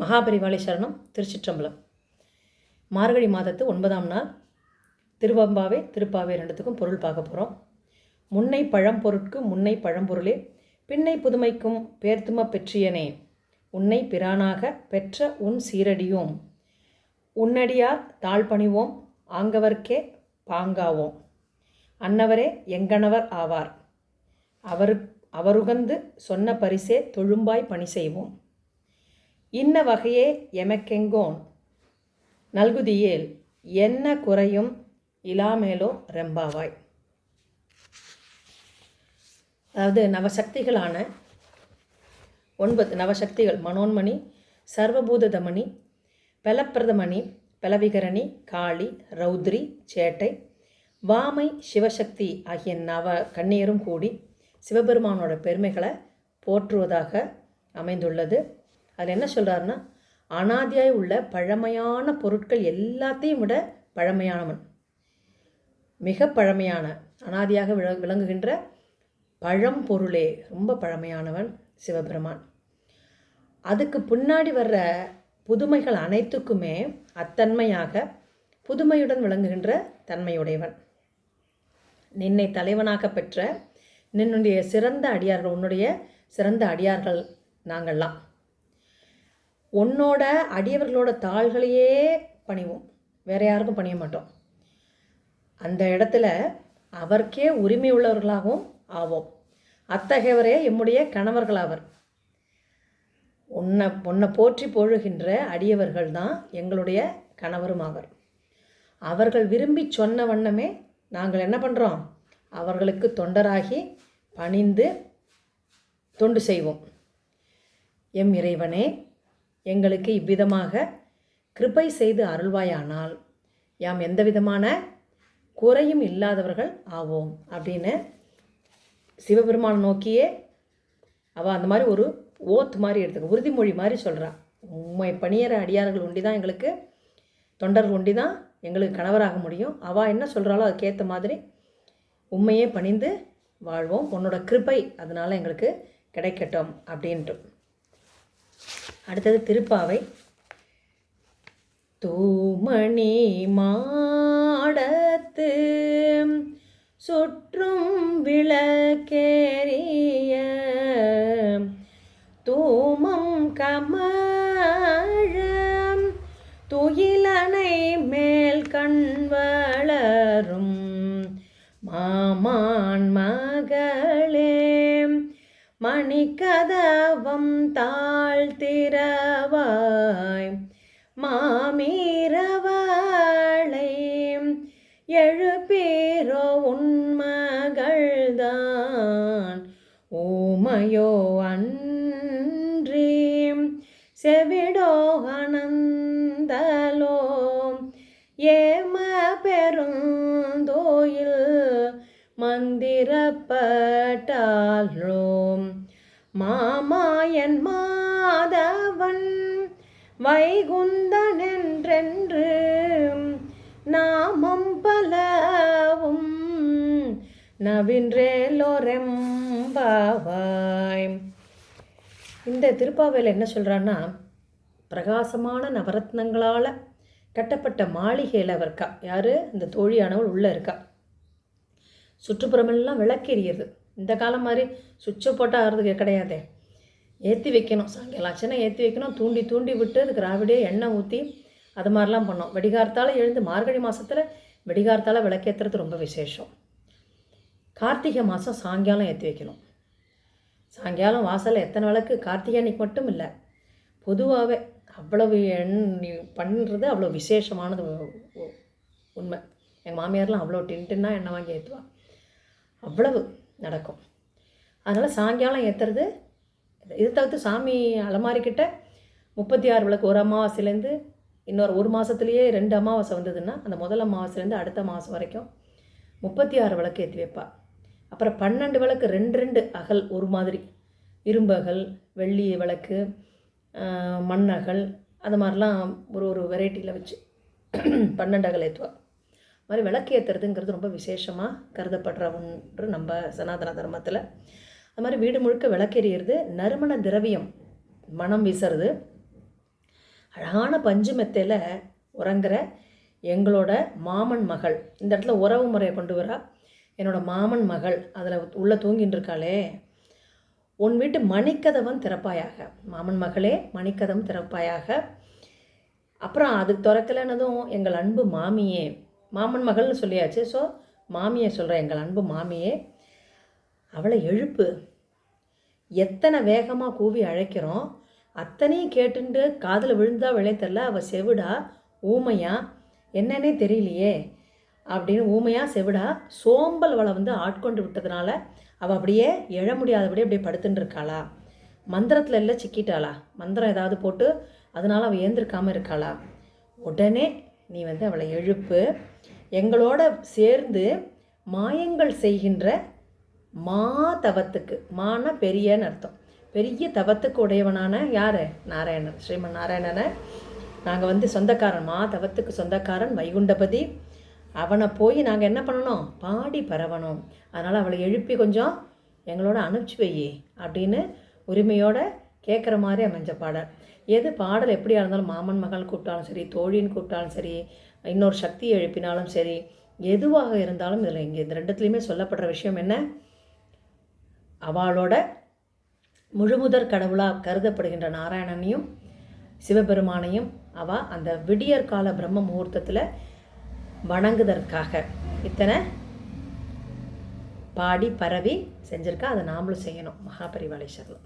மகாபரிவாளி சரணம் திருச்சிற்றம்பலம். மார்கழி மாதத்து ஒன்பதாம் நாள் திருவம்பாவே திருப்பாவே ரெண்டுத்துக்கும் பொருள் பார்க்க போகிறோம் முன்னை பழம்பொருட்கு முன்னை பழம்பொருளே பின்னை புதுமைக்கும் பேர்த்தும பெற்றியனே உன்னை பிரானாக பெற்ற உன் சீரடியோம். உன்னடியார் தாழ்பணிவோம் ஆங்கவர்க்கே பாங்காவோம். அன்னவரே எங்கனவர் ஆவார். அவரு அவருகந்து சொன்ன பரிசே தொழும்பாய் பணி செய்வோம். இன்ன வகையே எமக்கெங்கோன்? நல்குதியேல் என்ன குறையும் இலாமேலோ ரெம்பாவாய். அதாவது நவசக்திகளான ஒன்பது நவசக்திகள் மனோன்மணி சர்வபூததமணி பலப்பிரதமணி பலவிகரணி காளி ரௌத்ரி சேட்டை வாமை சிவசக்தி ஆகிய நவ கண்ணியரும் கூடி சிவபெருமானோட பெருமைகளை போற்றுவதாக அமைந்துள்ளது. அதில் என்ன சொல்கிறாருன்னா அனாதியாய் உள்ள பழமையான பொருட்கள் எல்லாத்தையும் விட பழமையானவன். மிக பழமையான அனாதியாக விள விளங்குகின்ற பழம்பொருளே ரொம்ப பழமையானவன் சிவபெருமான். அதுக்கு பின்னாடி வர்ற புதுமைகள் அனைத்துக்குமே அத்தன்மையாக புதுமையுடன் விளங்குகின்ற தன்மையுடையவன். நின்னை தலைவனாக பெற்ற நின்னுடைய சிறந்த அடியார்கள் உன்னுடைய சிறந்த அடியார்கள் நாங்கள்லாம். உன்னோட அடியவர்களோட தாள்களையே பணிவோம். வேற யாருக்கும் பணிய மாட்டோம். அந்த இடத்துல அவருக்கே உரிமை உள்ளவர்களாகவும் ஆவோம். அத்தகையவரே எம்முடைய கணவர்களாவர். உன்னை உன்னை போற்றி பொழுகின்ற அடியவர்கள் தான் எங்களுடைய கணவரும் ஆவர் அவர்கள் விரும்பி சொன்ன வண்ணமே நாங்கள் என்ன பண்ணுறோம் அவர்களுக்கு தொண்டராகி பணிந்து தொண்டு செய்வோம். எம் இறைவனே எங்களுக்கு இவ்விதமாக கிருபை செய்து அருள்வாயானால். யாம் எந்த விதமான குறையும் இல்லாதவர்கள் ஆவோம் அப்படின்னு சிவபெருமானை நோக்கியே அவள் அந்த மாதிரி ஒரு ஓத் மாதிரி எடுத்துக்க உறுதிமொழி மாதிரி சொல்கிறான் உண்மை பணியற அடியார்கள் ஒண்டி தான் எங்களுக்கு தொண்டர்கள் ஒண்டி தான் எங்களுக்கு கணவராக முடியும். அவள் என்ன சொல்கிறாளோ அதுக்கேற்ற மாதிரி உண்மையே பணிந்து வாழ்வோம். உன்னோட கிருபை அதனால் எங்களுக்கு கிடைக்கட்டும் அப்படின்ட்டு. அடுத்தது திருப்பாவை. தூமணி மாடத்து சுற்றும் விளக்கேறிய தூமம் கமழம் துயிலனை மேல் கண்வளரும் மாமான் மகளே. மணிக்கதவம் தாழ்த்திரவாய் மாமீரவாளை எழுப்பீரோ உண்மகள்தான் ஓமையோ அன்றி செவிடோ அனந்தலோ ஏம பெருந்தோயில் மந்திரப்பட்டாலோம் மாமாயன் மாதவன் வைகுந்தன் என்றென்று நாமம் பலவும் நவின்றேலோரெம்பாவாய். இந்த திருப்பாவையில் என்ன சொல்கிறான்னா பிரகாசமான நவரத்னங்களால் கட்டப்பட்ட மாளிகையில் அவர் இருக்கா. யார்? இந்த தோழியானவள் உள்ளே இருக்கா. சுற்றுப்புறமெல்லாம் விளக்கெரியுது இந்த காலம் மாதிரி சுவிட்சை போட்டால் ஆகிறதுக்கு கிடையாதே. ஏற்றி வைக்கணும். சாயங்காலம் ஆச்சுன்னா ஏற்றி வைக்கணும். தூண்டி தூண்டி விட்டு அதுக்கு ராவிடியே எண்ணெய் ஊற்றி அது மாதிரிலாம் பண்ணோம். வெடிகார்த்தால் எழுந்து மார்கழி மாதத்தில் வெடிகார்த்தால் விளக்கேற்றுறது ரொம்ப விசேஷம். கார்த்திகை மாதம் சாயங்காலம் ஏற்றி வைக்கணும். சாயங்காலம் வாசலில் எத்தனை விளக்கு? கார்த்திகை அன்னைக்கு மட்டும் இல்லை. பொதுவாகவே அவ்வளவு எண் பண்ணுறது அவ்வளோ விசேஷமானது உண்மை. எங்கள் மாமியார்லாம் அவ்வளோ டின் எண்ணெய் வாங்கி ஏற்றுவா அவ்வளவு. நடக்கும். அதனால் சாயங்காலம் ஏற்றுறது இது தவிர்த்து சாமி அலமாரிக்கிட்ட முப்பத்தி ஆறு விளக்கு ஒரு அமாவாசையிலேருந்து இன்னொரு ஒரு மாதத்துலேயே ரெண்டு அமாவாசை வந்ததுன்னா அந்த முதல் அமாவாசைலேருந்து அடுத்த மாதம் வரைக்கும் முப்பத்தி ஆறு விளக்கு ஏற்றி வைப்பா. அப்புறம் பன்னெண்டு விளக்கு ரெண்டு ரெண்டு அகல் ஒரு மாதிரி. இரும்பகல் வெள்ளி விளக்கு மண்ணகல் அது மாதிரிலாம் ஒரு ஒரு வெரைட்டியில் வச்சு பன்னெண்டு அகல் ஏற்றுவாள் மாதிரி விளக்கு ஏற்றுறதுங்கிறது ரொம்ப விசேஷமாக கருதப்படுற ஒன்று நம்ம சனாதன தர்மத்தில். அது மாதிரி வீடு முழுக்க விளக்கெறியிறது நறுமண திரவியம் மனம் வீசுறது. அழகான பஞ்சு மெத்தையில் உறங்குற எங்களோட மாமன் மகள். இந்த இடத்துல உறவு முறையை கொண்டு வரா. என்னோட மாமன் மகள் அதில் உள்ளே தூங்கின்னு இருக்காளே. உன் வீட்டு மணிக்கதவன் திறப்பாயாக. மாமன் மகளே மணிக்கதவன் திறப்பாயாக. அப்புறம் அது திறக்கலைன்னதும் எங்கள் அன்பு மாமியே மாமன் மகள்னு சொல்லியாச்சு. ஸோ மாமியை சொல்கிறேன் எங்கள் அன்பு மாமியே அவளை எழுப்பு. எத்தனை வேகமாக கூவி அழைக்கிறோம். அத்தனையும் கேட்டுண்டு காதில் விழுந்தா விளைத்தல அவள் செவிடா ஊமையா என்னன்னே தெரியலையே அப்படின்னு ஊமையா செவிடா சோம்பல் அவளை வந்து ஆட்கொண்டு விட்டதுனால அவள் அப்படியே எழ முடியாதபடி அப்படியே படுத்துட்டு இருக்காளா. மந்திரத்தில் இல்லை சிக்கிட்டாளா. மந்திரம் ஏதாவது போட்டு அதனால் அவள் ஏந்திருக்காமல் இருக்காளா. உடனே நீ வந்து அவளை எழுப்பு. எங்களோட சேர்ந்து மாயங்கள் செய்கின்ற மா தவத்துக்கு மான பெரியன்னு அர்த்தம். பெரிய தவத்துக்கு உடையவனான யார்? நாராயணன். ஸ்ரீமன் நாராயணனை. நாங்கள் வந்து சொந்தக்காரன். மா தவத்துக்கு சொந்தக்காரன் வைகுண்டபதி. அவனை போய் நாங்கள் என்ன பண்ணணும்? பாடி பரவணும். அதனால் அவளை எழுப்பி கொஞ்சம் எங்களோட அனுப்பிச்சு வை அப்படின்னு உரிமையோட கேட்குற மாதிரி அமைஞ்ச பாடல். எது பாடல் எப்படியா இருந்தாலும் மாமன் மகள் கூப்பிட்டாலும் சரி தோழின்னு கூப்பிட்டாலும் சரி இன்னொரு சக்தி எழுப்பினாலும் சரி எதுவாக இருந்தாலும் இதில் இங்கே இந்த ரெண்டுத்துலேயுமே சொல்லப்படுற விஷயம் என்ன? அவளோட முழுமுதற் கடவுளாக கருதப்படுகின்ற நாராயணனையும் சிவபெருமானையும் அவ அந்த விடியற் கால பிரம்ம முகூர்த்தத்தில் வணங்குதற்காக இத்தனை பாடி பரவி செஞ்சுருக்கா அதை நாமளும் செய்யணும். மகாபரிவாளேஸ்வரில்